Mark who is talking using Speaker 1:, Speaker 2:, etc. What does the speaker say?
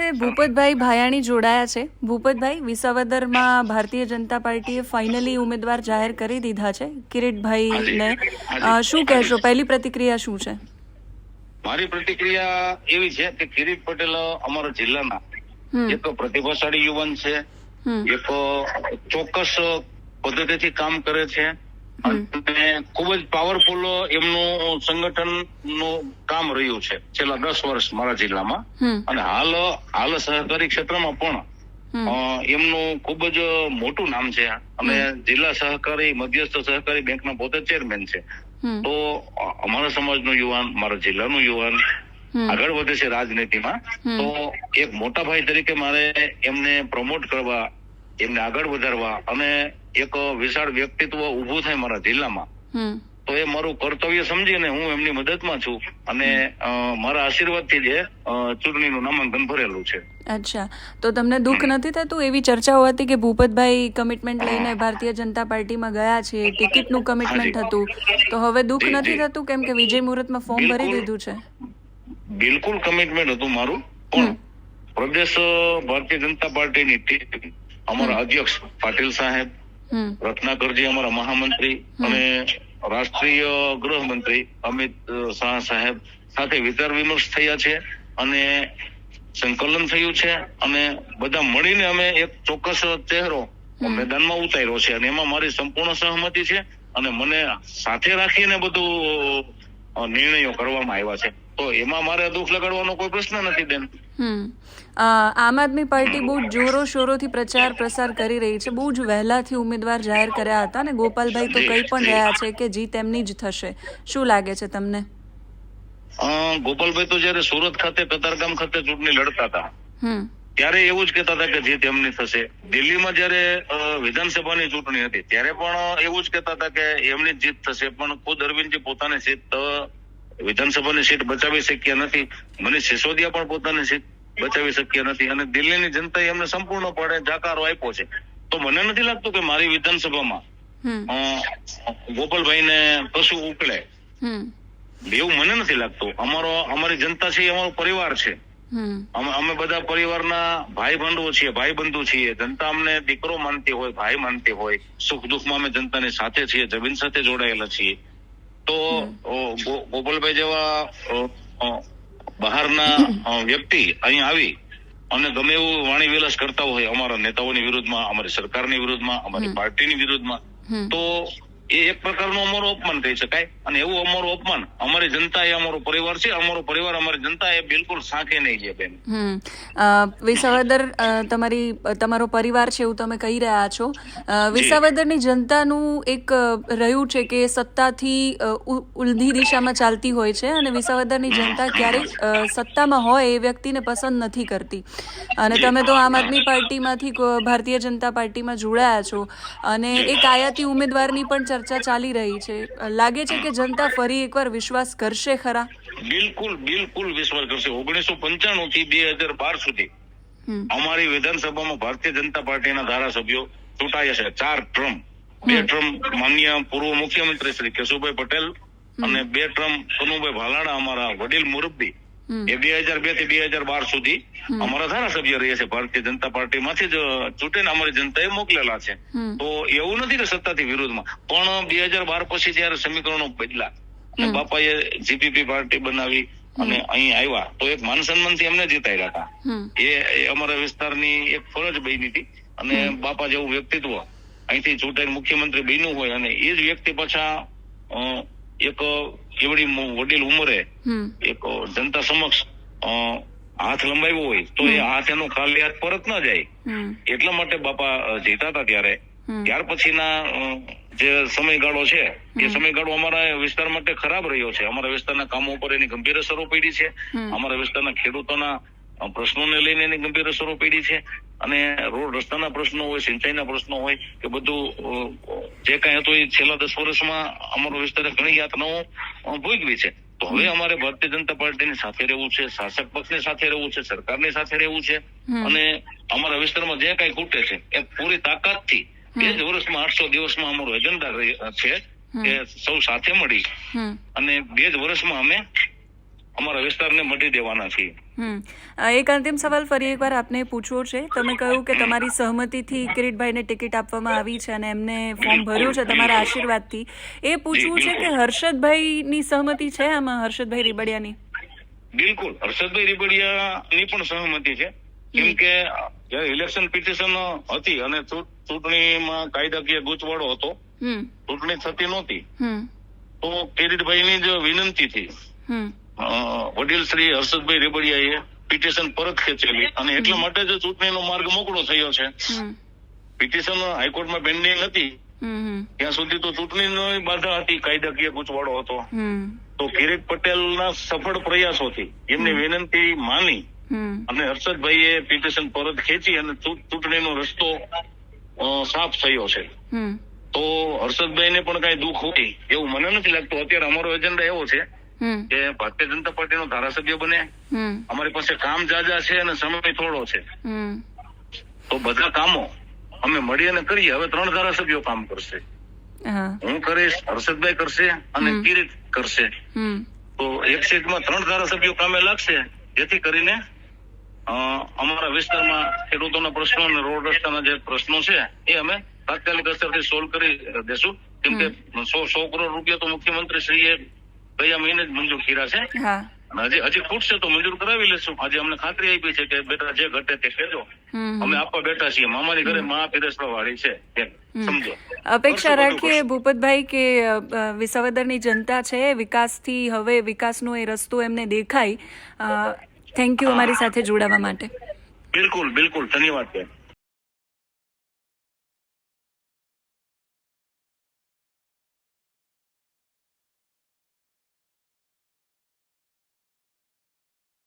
Speaker 1: સાથે ભૂપતભાઈ ભાયાણી જોડાયા છે. ભૂપતભાઈ વિસાવદરમાં ભારતીય જનતા પાર્ટીએ ફાઇનલી ઉમેદવાર જાહેર કરી દીધા છે. કિરીટભાઈને શું કહેશો? પહેલી પ્રતિક્રિયા શું છે?
Speaker 2: મારી પ્રતિક્રિયા એવી છે કે કિરીટ પટેલ અમારા જિલ્લાના એક પ્રતિભાશાળી યુવાન છે. એક ચોક્કસ પદ્ધતિથી કામ કરે છે. અને ખૂબ જ પાવરફુલ એમનું સંગઠનનું કામ રહ્યું છે છેલ્લા દસ વર્ષ મારા જિલ્લામાં. અને હાલ હાલ સહકારી ક્ષેત્રમાં પણ એમનું ખૂબ જ મોટું નામ છે. અને જિલ્લા સહકારી મધ્યસ્થ સહકારી બેંકના પોતે ચેરમેન છે. તો અમારા સમાજનો યુવાન મારા જિલ્લાનું યુવાન આગળ વધે છે રાજનીતિમાં. તો એક મોટા ભાઈ તરીકે મારે એમને પ્રમોટ કરવા એમને આગળ વધારવા અને એક વિશાળ વ્યક્તિત્વ ઉભું થાય મારા જિલ્લામાં. તો એ મારું કર્તવ્ય સમજીને હું એમની મદદમાં છું અને મારા આશીર્વાદથી જે ચૂંટણીનું નામાંકન ભરેલું છે.
Speaker 1: અચ્છા. તો તમને દુઃખ નથી થતું? એવી ચર્ચાઓ હતી કે ભૂપતભાઈ કમિટમેન્ટ લઈને ભારતીય જનતા પાર્ટીમાં ગયા છે ટિકિટનું કમિટમેન્ટ હતું. તો હવે દુઃખ નથી થતું કેમ કે વિજય મુહૂર્તમાં ફોર્મ ભરી દીધું છે?
Speaker 2: બિલકુલ કમિટમેન્ટ હતું મારું. પણ પ્રદેશ ભારતીય જનતા પાર્ટીની અમારા અધ્યક્ષ પાટીલ સાહેબ રત્નાકરજી અમારા મહામંત્રી અને રાષ્ટ્રીય ગૃહમંત્રી અમિત શાહ સાહેબ સાથે વિચાર વિમર્શ થયા છે અને સંકલન થયું છે અને બધા મળીને અમે એક ચોક્કસ ચહેરો મેદાનમાં ઉતાર્યો છે અને એમાં મારી સંપૂર્ણ સહમતિ છે અને મને સાથે રાખીને બધું નિર્ણયો કરવામાં આવ્યા છે. તો એમાં મારે દુઃખ લગાડવાનો કોઈ પ્રશ્ન નથી બેન.
Speaker 1: આમ આદમી પાર્ટી બહુ જોરો શોરોથી પ્રચાર પ્રસાર કરી રહી છે. બહુ જ વહેલાથી ઉમેદવાર જાહેર કર્યા હતા ને ગોપાલભાઈ તો કઈ પણ રહ્યા છે કે જીત એમની જ થશે. શું લાગે છે તમને?
Speaker 2: ગોપાલભાઈ તો જયારે સુરત ખાતે કતારગામ ખાતે ચૂંટણી લડતા હતા ત્યારે એવું જ કહેતા હતા કે જીત એમની થશે. દિલ્હીમાં જયારે વિધાનસભાની ચૂંટણી હતી ત્યારે પણ એવું જ કહેતા હતા કે એમની જ જીત થશે. પણ ખુદ અરવિંદજી પોતાની અ, વિધાનસભાની સીટ બચાવી શક્યા નથી. મનીષ સિસોદિયા પણ પોતાની સીટ બચાવી શક્યા નથી. અને દિલ્હીની જનતાએ એમને સંપૂર્ણપણે જાકારો આપ્યો છે. તો મને નથી લાગતું કે મારી વિધાનસભામાં ગોપાલભાઈ ને કશું ઉકળે એવું મને નથી લાગતું. અમારો અમારી જનતા છે અમારો પરિવાર છે. અમે અમે બધા પરિવારના ભાઈ બંધુ છીએ ભાઈ બંધુ છીએ. જનતા અમને દીકરો માનતી હોય ભાઈ માનતી હોય સુખ દુઃખમાં અમે જનતાની સાથે છીએ જમીન સાથે જોડાયેલા છીએ. તો ગોપાલભાઈ જેવા બહારના વ્યક્તિ અહીં આવી અને ગમે એવું વાણી વિલાસ કરતા હોય અમારા નેતાઓની વિરુદ્ધમાં અમારી સરકારની વિરુદ્ધમાં અમારી પાર્ટીની વિરુદ્ધમાં તો એ એક પ્રકારનું અમારું અપમાન કહી શકાય. અને એવું અમારું અપમાન અમારી જનતા એ અમારો પરિવાર છે. અમારો પરિવાર અમારી જનતા એ બિલકુલ સાંખે નહીં છે બેન.
Speaker 1: વિસાવદર તમારી તમારો પરિવાર છે એવું તમે કહી રહ્યા છો. વિસાવદરની જનતાનું એક રહ્યું છે કે સત્તાથી ઉલધી દિશામાં ચાલતી હોય છે અને વિસાવદરની જનતા ક્યારેય સત્તામાં હોય એ વ્યક્તિને પસંદ નથી કરતી. અને તમે તો આમ આદમી પાર્ટીમાંથી ભારતીય જનતા પાર્ટીમાં જોડાયા છો. અને એક આયાતી ઉમેદવારની પણ ચર્ચા ચાલી રહી છે. લાગે છે કે જનતા ફરી એકવાર વિશ્વાસ કરશે ખરા?
Speaker 2: બિલકુલ બિલકુલ વિશ્વાસ કરશે. ઓગણીસો પંચાણું થી બે હજાર બાર સુધી અમારી વિધાનસભામાં ભારતીય જનતા પાર્ટીના ધારાસભ્યો ચૂંટાયા છે. ચાર ટ્રમ બે ટ્રમ માન્ય પૂર્વ મુખ્યમંત્રી શ્રી કેશુભાઈ પટેલ અને બે ટ્રમ કનુભાઈ ભાલાડા અમારા વડીલ મુરબ્બી એ બે હજાર બેથી બે હજાર બાર સુધી અમારા ધારાસભ્ય રહ્યા છે ભારતીય જનતા પાર્ટીમાંથી જ ચૂંટીને અમારી જનતાએ મોકલેલા છે. તો એવું નથી કે સત્તાથી વિરોધમાં. પણ બે હજાર બાર પછી જયારે સમીકરણો બદલા અને બાપાએ જીપીપી પાર્ટી બનાવી અને અહીં આવ્યા તો એક માન સન્માનથી એમને જીતાયેલા હતા. એ અમારા વિસ્તારની એક ફરજ બની હતી અને બાપા જેવું વ્યક્તિત્વ અહીંથી ચૂંટાઈને મુખ્યમંત્રી બન્યું હોય અને એ જ વ્યક્તિ પાછા એક એવડી વડીલ ઉંમરે એક જનતા સમક્ષ હાથ લંબાવ્યો હોય તો એ હાથ એનો ખાલી હાથ પરત ના જાય. એટલા માટે બાપા જીતા હતા ત્યારે. ત્યાર પછીના જે સમયગાળો છે એ સમયગાળો અમારા વિસ્તાર માટે ખરાબ રહ્યો છે. અમારા વિસ્તારના કામો ઉપર એની ગંભીર અસરો પડી છે. અમારા વિસ્તારના ખેડૂતોના પ્રશ્નોને લઈને એની ગંભીર અસરો પડી છે અને રોડ રસ્તાના પ્રશ્નો હોય સિંચાઈના પ્રશ્નો હોય કે બધું જે કાંઈ હતું એ છેલ્લા દસ વર્ષમાં અમારો વિસ્તાર ઘણી યાતનાઓ ભોગવી છે. તો હવે અમારે ભારતીય જનતા પાર્ટીની સાથે રહેવું છે શાસક પક્ષની સાથે રહેવું છે સરકારની સાથે રહેવું છે અને અમારા વિસ્તારમાં જે કાંઈ ખૂટે છે એ પૂરી તાકાતથી બે જ વર્ષમાં આઠસો દિવસમાં અમારો એજન્ડા છે કે સૌ સાથે મળી. અને બે જ વર્ષમાં અમે અમારા વિસ્તારને મટી દેવાના છીએ.
Speaker 1: એક અંતિમ સવાલ ફરી એકવાર આપને પૂછવો છે. તમે કહ્યું કે તમારી સહમતિથી કિરીટભાઈને ટિકિટ આપવામાં આવી છે અને એમને ફોર્મ ભર્યું છે તમારા આશીર્વાદથી. એ પૂછવું છે કે હર્ષદભાઈની સહમતિ છે આમાં હર્ષદભાઈ રીબડિયાની?
Speaker 2: બિલકુલ. હર્ષદભાઈ રીબડિયાની પણ સહમતિ છે. કેમ કે જયારે ઇલેક્શન પિટિશન હતી અને ચૂંટણીમાં કાયદાકીય ગૂંચવાડો હતો ચૂંટણી થતી નહોતી તો કિરીટભાઈની જ વિનંતીથી
Speaker 1: હમ.
Speaker 2: અ, વડીલ શ્રી હર્ષદભાઈ રેબડિયાએ પિટિશન પરત ખેંચેલી અને એટલા માટે જ ચૂંટણીનો માર્ગ મોકળો થયો છે. પિટિશન હાઈકોર્ટમાં પેન્ડિંગ હતી. ત્યાં સુધી તો ચૂંટણીની બાધા હતી કાયદાકીય ગૂંચવાડો હતો. તો કિરીટ પટેલના સફળ પ્રયાસોથી એમની વિનંતી માની અને હર્ષદભાઈએ પિટિશન પરત ખેંચી અને ચૂંટણીનો રસ્તો સાફ થયો છે. તો હર્ષદભાઈને પણ કઈ દુઃખ હોય એવું મને નથી લાગતું. અત્યારે અમારો એજન્ડા એવો છે કે ભારતીય જનતા પાર્ટીનો ધારાસભ્ય બને. અમારી પાસે કામ જાજા છે અને સમય થોડો છે. તો બધા કામો અમે મળી અને કરીએ. હવે ત્રણ ધારાસભ્યો કામ કરશે.
Speaker 1: હું.
Speaker 2: કરીશ હર્ષદભાઈ કરશે અને કિરીટ કરશે. તો એક સીટમાં ત્રણ ધારાસભ્યો કામે લાગશે. જેથી કરીને અમારા વિસ્તારમાં ખેડૂતોના પ્રશ્નો અને રોડ રસ્તાના જે પ્રશ્નો છે એ અમે તાત્કાલિક અસરથી સોલ્વ કરી દેશું. કેમ કે સો સો કરોડ રૂપિયા તો મુખ્યમંત્રી શ્રીએ ગયા મહિને જ મંજૂર કર્યા છે. અને હજી હજી ખૂટશે તો મંજૂર કરાવી લેશું. આજે અમને ખાતરી આપી છે કે બેટા જે ઘટે તે કહેજો. અમે આપવા બેઠા છીએ. મામાની ઘરે મા પીરસવા વાળી છે સમજો.
Speaker 1: અપેક્ષા રાખીએ ભૂપતભાઈ કે વિસાવદરની જનતા છે. વિકાસથી હવે વિકાસનો એ રસ્તો એમને દેખાય. થેન્ક યુ અમારી સાથે જોડાવા માટે.
Speaker 2: બિલકુલ બિલકુલ. ધન્યવાદ બેન.